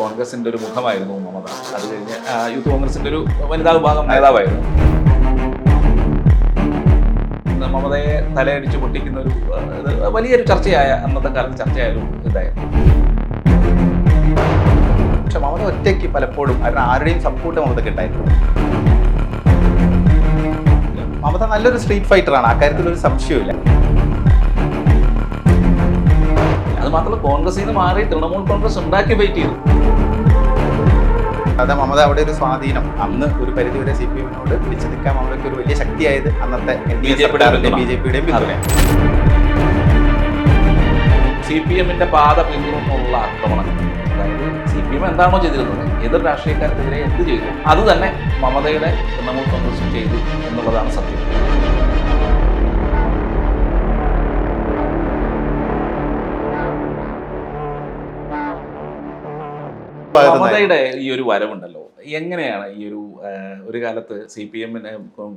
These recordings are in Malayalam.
കോൺഗ്രസിന്റെ ഒരു മുഖമായിരുന്നു മമത. അത് കഴിഞ്ഞ് യൂത്ത് കോൺഗ്രസിന്റെ ഒരു വനിതാ വിഭാഗം നേതാവായിരുന്നു. മമതയെ തലയടിച്ച് പൊട്ടിക്കുന്ന ഒരു വലിയൊരു ചർച്ചയായ അന്നത്തെ കാലത്ത് ചർച്ചയായ ഇതായിരുന്നു. പക്ഷെ മമത ഒറ്റയ്ക്ക് പലപ്പോഴും കാരണം ആരുടെയും സപ്പോർട്ട് മമതക്ക് ഉണ്ടായിട്ടുണ്ട് മമത നല്ലൊരു സ്ട്രീറ്റ് ഫൈറ്ററാണ് അക്കാര്യത്തിൽ ഒരു സംശയമില്ല അത് മാത്രമല്ല കോൺഗ്രസിൽ നിന്ന് മാറി തൃണമൂൽ കോൺഗ്രസ് ഉണ്ടാക്കി ഫൈറ്റ് ചെയ്തു. അതാ മമത അവിടെ ഒരു സ്വാധീനം. അന്ന് ഒരു പരിധിവരെ സി പി എമ്മിനോട് പിടിച്ചു നിൽക്കാൻ മമതയ്ക്ക് ഒരു വലിയ ശക്തിയായത് അന്നത്തെ. ബി ജെ പിയുടെയും പിന്തുണ സി പി എമ്മിന്റെ പാത പിന്തുണമുള്ള ആക്രമണം. അതായത് സി പി എം എന്താണോ ചെയ്തിരുന്നത് എതിർ രാഷ്ട്രീയക്കാർക്കെതിരെ എന്ത് ചെയ്തു അത് തന്നെ മമതയുടെ തൃണമൂൽ കോൺഗ്രസ് ചെയ്തു എന്നുള്ളതാണ് സത്യം. മമതയുടെ ഈ ഒരു വരവുണ്ടല്ലോ. എങ്ങനെയാണ് ഈ ഒരു ഒരു കാലത്ത് സി പി എമ്മിന്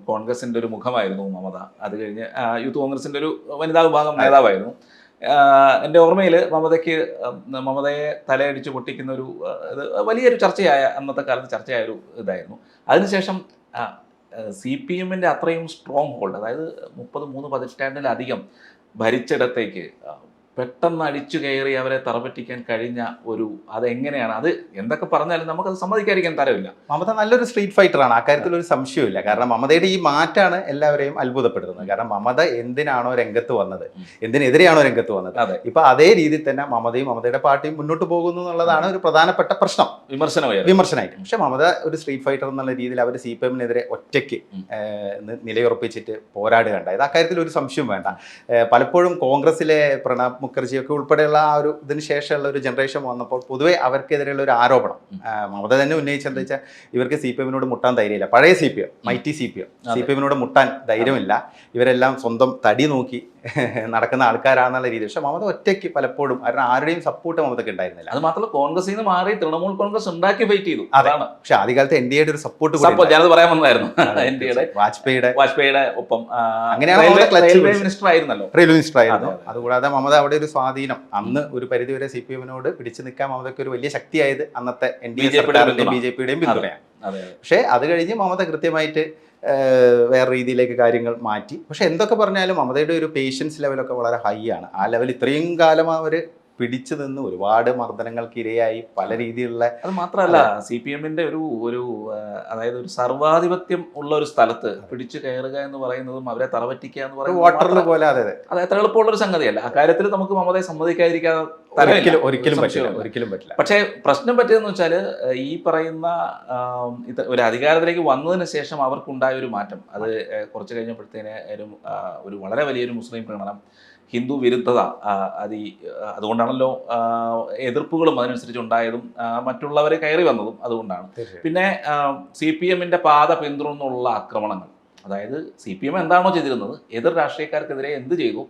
കോൺഗ്രസിന്റെ ഒരു മുഖമായിരുന്നു മമത? അത് കഴിഞ്ഞ് യൂത്ത് കോൺഗ്രസിന്റെ ഒരു വനിതാ വിഭാഗം നേതാവായിരുന്നു. എന്റെ എന്റെ ഓർമ്മയിൽ മമതയ്ക്ക് മമതയെ തലയടിച്ച് പൊട്ടിക്കുന്ന ഒരു ഇത് വലിയൊരു ചർച്ചയായ അന്നത്തെ കാലത്ത് ചർച്ചയായ ഒരു ഇതായിരുന്നു. അതിനുശേഷം സി പി എമ്മിന്റെ അത്രയും സ്ട്രോങ് ഹോൾഡ് അതായത് മുപ്പത് മൂന്ന് പതിറ്റാണ്ടിലധികം ഭരിച്ചിടത്തേക്ക് പെട്ടെന്ന് അടിച്ചു കയറി അവരെ തറപറ്റിക്കാൻ കഴിഞ്ഞ ഒരു അതെങ്ങനെയാണ്? അത് എന്തൊക്കെ പറഞ്ഞാലും നമുക്കത് സമ്മതിക്കാതിരിക്കാൻ തരവില്ല മമത നല്ലൊരു സ്ട്രീറ്റ് ഫൈറ്ററാണ് അക്കാര്യത്തിൽ ഒരു സംശയമില്ല കാരണം മമതയുടെ ഈ മാറ്റാണ് എല്ലാവരെയും അത്ഭുതപ്പെടുത്തുന്നത്. കാരണം മമത എന്തിനാണോ രംഗത്ത് വന്നത്. എന്തിനെതിരെയാണോ രംഗത്ത് വന്നത്? അതെ. ഇപ്പൊ അതേ രീതിയിൽ തന്നെ മമതയും മമതയുടെ പാർട്ടിയും മുന്നോട്ട് പോകുന്നു എന്നുള്ളതാണ് ഒരു പ്രധാനപ്പെട്ട പ്രശ്നം. വിമർശനമായി വിമർശനമായിട്ട്. പക്ഷെ മമത ഒരു സ്ട്രീറ്റ് ഫൈറ്റർ എന്നുള്ള രീതിയിൽ അവർ സി പി എമ്മിനെതിരെ ഒറ്റയ്ക്ക് നിലയുറപ്പിച്ചിട്ട് പോരാടുകണ്ട ഇത് നിലയുറപ്പിച്ചിട്ട് പോരാടുകയുണ്ടായത് അക്കാര്യത്തിൽ ഒരു സംശയം വേണ്ട. പലപ്പോഴും കോൺഗ്രസിലെ പ്രണബ് മുഖർജിയൊക്കെ ഉൾപ്പെടെയുള്ള ആ ഒരു ഇതിന് ശേഷമുള്ള ഒരു ജനറേഷൻ വന്നപ്പോൾ പൊതുവെ അവർക്കെതിരെയുള്ള ഒരു ആരോപണം. മമത തന്നെ ഉന്നയിച്ചെന്താ വെച്ചാൽ ഇവർക്ക് സി പി എമ്മിനോട് മുട്ടാൻ ധൈര്യമില്ല. പഴയ C P M mighty C P M C P എമ്മിനോട് മുട്ടാൻ ധൈര്യമില്ല. ഇവരെല്ലാം സ്വന്തം തടി നോക്കി നടക്കുന്ന ആൾക്കാരാണെന്നുള്ള രീതി പക്ഷെ മമത ഒറ്റയ്ക്ക് പലപ്പോഴും കാരണം ആരുടെയും സപ്പോർട്ട് മമതക്ക് ഉണ്ടായിരുന്നില്ല. അത് മാത്രമല്ല കോൺഗ്രസിൽ നിന്ന് മാറി തൃണമൂൽ കോൺഗ്രസ് ഉണ്ടാക്കി ഫൈറ്റ് ചെയ്തു. അതാണ്. പക്ഷെ ആദ്യകാലത്ത് എൻ ഡി എയുടെ ഒരു സപ്പോർട്ട് സപ്പോ ഞാനത് പറയാൻ വന്നതായിരുന്നു. എൻ ഡിയുടെ വാജ്പേയിയുടെ. വാജ്പേയിയുടെ ഒപ്പം റെയിൽവേ- മിനിസ്റ്റർ ആയിരുന്നല്ലോ. റെയിൽവേ മിനിസ്റ്റർ ആയിരുന്നു. അതെ, അതെ. അതുകൂടാതെ മമത അവിടെ ഒരു സ്വാധീനം. അന്ന് ഒരു പരിധിവരെ സി പി എമ്മിനോട് പിടിച്ചു നിൽക്കാൻ മമതയ്ക്ക് ഒരു വലിയ ശക്തിയായത് അന്നത്തെ എൻ ഡി എ സർക്കാരിന്റെയും ബി ജെ പിയുടെയും പിന്തുണയാണ്. പക്ഷേ അത് കഴിഞ്ഞ് മമത കൃത്യമായിട്ട് വേറെ രീതിയിലേക്ക് കാര്യങ്ങൾ മാറ്റി. പക്ഷെ എന്തൊക്കെ പറഞ്ഞാലും മമതയുടെ ഒരു പേഷ്യൻസ് ലെവലൊക്കെ വളരെ ഹൈ ആണ്. ആ ലെവൽ ഇത്രയും കാലം അവർ പിടിച്ചു നിന്ന് ഒരുപാട് മർദ്ദനങ്ങൾക്ക് ഇരയായി പല രീതിയിലുള്ള അത് മാത്രമല്ല സി പി എമ്മിന്റെ ഒരു ഒരു അതായത് ഒരു സർവാധിപത്യം ഉള്ള ഒരു സ്ഥലത്ത് പിടിച്ചു കയറുക എന്ന് പറയുന്നതും അവരെ തറപറ്റിക്കുക എന്ന് പറയുന്നത് വാട്ടറിൽ പോലെ അതെ അതെ. അത് എത്ര എളുപ്പമുള്ള ഒരു സംഗതിയല്ല. അക്കാര്യത്തിൽ നമുക്ക് മമതയെ സമ്മതിക്കാതിരിക്കാതെ തരമില്ല. ഒരിക്കലും ഒരിക്കലും ഒരു പറ്റില്ല. ഒരിക്കലും പറ്റില്ല പക്ഷേ പ്രശ്നം പറ്റിയതെന്ന് വെച്ചാൽ ഈ പറയുന്ന ഒരു അധികാരത്തിലേക്ക് വന്നതിന് ശേഷം അവർക്കുണ്ടായ ഒരു മാറ്റം അത് കുറച്ച് കഴിഞ്ഞപ്പോഴത്തേന് ഒരു വളരെ വലിയൊരു മുസ്ലിം പ്രകടനം ഹിന്ദു വിരുദ്ധത അത് ഈ അതുകൊണ്ടാണല്ലോ എതിർപ്പുകളും അതിനനുസരിച്ച് ഉണ്ടായതും മറ്റുള്ളവരെ കയറി വന്നതും അതുകൊണ്ടാണ്. പിന്നെ സി പി എമ്മിന്റെ പാത പിന്തുടർന്നുള്ള ആക്രമണങ്ങൾ അതായത് സി പി എം എന്താണോ ചെയ്തിരുന്നത് എതിർ രാഷ്ട്രീയക്കാർക്കെതിരെ എന്ത് ചെയ്തു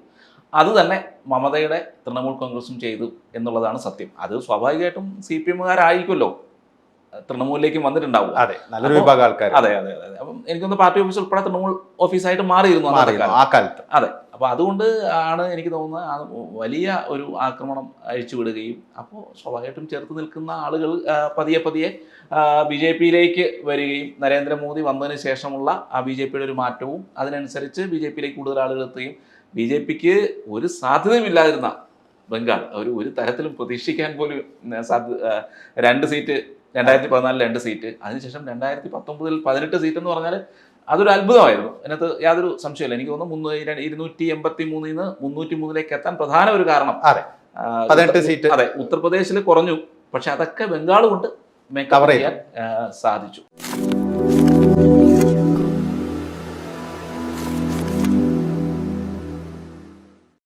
അത് തന്നെ മമതയുടെ തൃണമൂൽ കോൺഗ്രസും ചെയ്തു എന്നുള്ളതാണ് സത്യം. അത് സ്വാഭാവികമായിട്ടും സി പി എമ്മുകാരായിരിക്കുമല്ലോ. തൃണമൂലിലേക്ക് വന്നിട്ടുണ്ടാവും അതെ നല്ലൊരു വിഭാഗം ആൾക്കാർ അതെ അതെ അതെ അപ്പം എനിക്കൊന്ന് പാർട്ടി ഓഫീസ് ഉൾപ്പെടെ തൃണമൂൽ ഓഫീസായിട്ട് മാറിയിരുന്നു. ആ കാലത്ത്. അതെ. അപ്പോൾ അതുകൊണ്ട് ആണ് എനിക്ക് തോന്നുന്നത് വലിയ ഒരു ആക്രമണം അഴിച്ചുവിടുകയും അപ്പോൾ സ്വാഭാവികമായിട്ടും ചെറുത്ത് നിൽക്കുന്ന ആളുകൾ പതിയെ പതിയെ ബി ജെ പിയിലേക്ക് വരികയും നരേന്ദ്രമോദി വന്നതിന് ശേഷമുള്ള ആ ബി ജെ പിയുടെ ഒരു മാറ്റവും അതിനനുസരിച്ച് ബി ജെ പിയിലേക്ക് കൂടുതൽ ആളുകൾ എത്തുകയും ബി ജെ പിക്ക് ഒരു സാധ്യതയുമില്ലാതിരുന്ന ബംഗാൾ ഒരു ഒരു തരത്തിലും പ്രതീക്ഷിക്കാൻ പോലും രണ്ട് സീറ്റ് രണ്ടായിരത്തി പതിനാലിൽ രണ്ട് സീറ്റ് അതിനുശേഷം രണ്ടായിരത്തി പത്തൊമ്പതിൽ പതിനെട്ട് സീറ്റ് എന്ന് പറഞ്ഞാൽ അതൊരു അത്ഭുതമായിരുന്നു. അതിനകത്ത് യാതൊരു സംശയമില്ല എനിക്ക് തോന്നുന്നു ഇരുന്നൂറ്റി എൺപത്തി മൂന്നിൽ നിന്ന് മുന്നൂറ്റി മൂന്നിലേക്ക് എത്താൻ പ്രധാന ഒരു കാരണം അതെ. പതിനെട്ട് സീറ്റ്. അതെ ഉത്തർപ്രദേശിൽ കുറഞ്ഞു. പക്ഷെ അതൊക്കെ ബംഗാൾ കൊണ്ട് കവർ ചെയ്യാൻ സാധിച്ചു.